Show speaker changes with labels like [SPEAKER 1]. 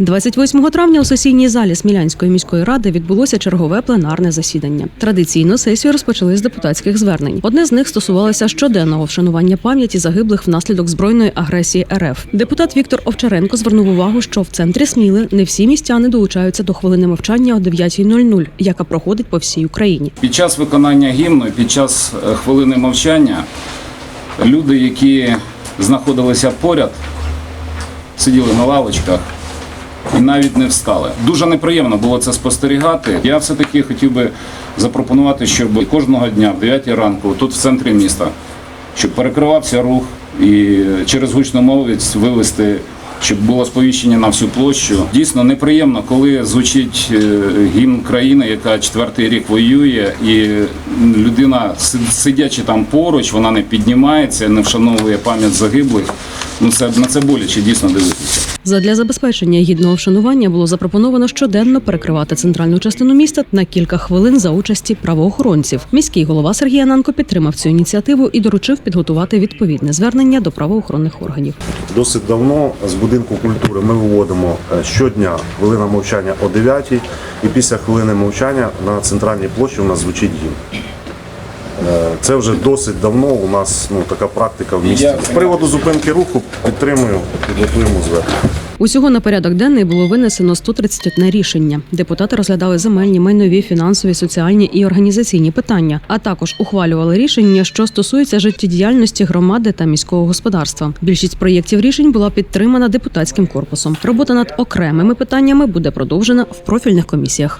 [SPEAKER 1] 28 травня у сесійній залі Смілянської міської ради відбулося чергове пленарне засідання. Традиційно сесію розпочали з депутатських звернень. Одне з них стосувалося щоденного вшанування пам'яті загиблих внаслідок збройної агресії РФ. Депутат Віктор Овчаренко звернув увагу, що в центрі Сміли не всі містяни долучаються до хвилини мовчання о 9.00, яка проходить по всій Україні.
[SPEAKER 2] Під час виконання гімну, під час е, хвилини мовчання, люди, які знаходилися поряд, сиділи на лавочках і навіть не встали. Дуже неприємно було це спостерігати. Я все-таки хотів би запропонувати, щоб кожного дня в 9 ранку, тут в центрі міста, щоб перекривався рух і через гучну мовець вивести. Щоб було сповіщення на всю площу. Дійсно неприємно, коли звучить е, гімн країни, яка четвертий рік воює, і людина, сидячи там поруч, вона не піднімається, не вшановує пам'ять загиблих. Ну це на це боляче дійсно дивитися.
[SPEAKER 1] Задля забезпечення гідного вшанування було запропоновано щоденно перекривати центральну частину міста на кілька хвилин за участі правоохоронців. Міський голова Сергій Ананко підтримав цю ініціативу і доручив підготувати відповідне звернення до правоохоронних органів.
[SPEAKER 3] Досить давно з будинку культури ми виводимо е, щодня хвилина мовчання о 9 і після хвилини мовчання на центральній площі у нас звучить гімн. Е, Це вже досить давно у нас ну, така практика в місті. З приводу зупинки руху підтримую, підготуємо звернення.
[SPEAKER 1] Усього на порядок денний було винесено 131 рішення. Депутати розглядали земельні, майнові, фінансові, соціальні і організаційні питання, а також ухвалювали рішення, що стосуються життєдіяльності громади та міського господарства. Більшість проєктів рішень була підтримана депутатським корпусом. Робота над окремими питаннями буде продовжена в профільних комісіях.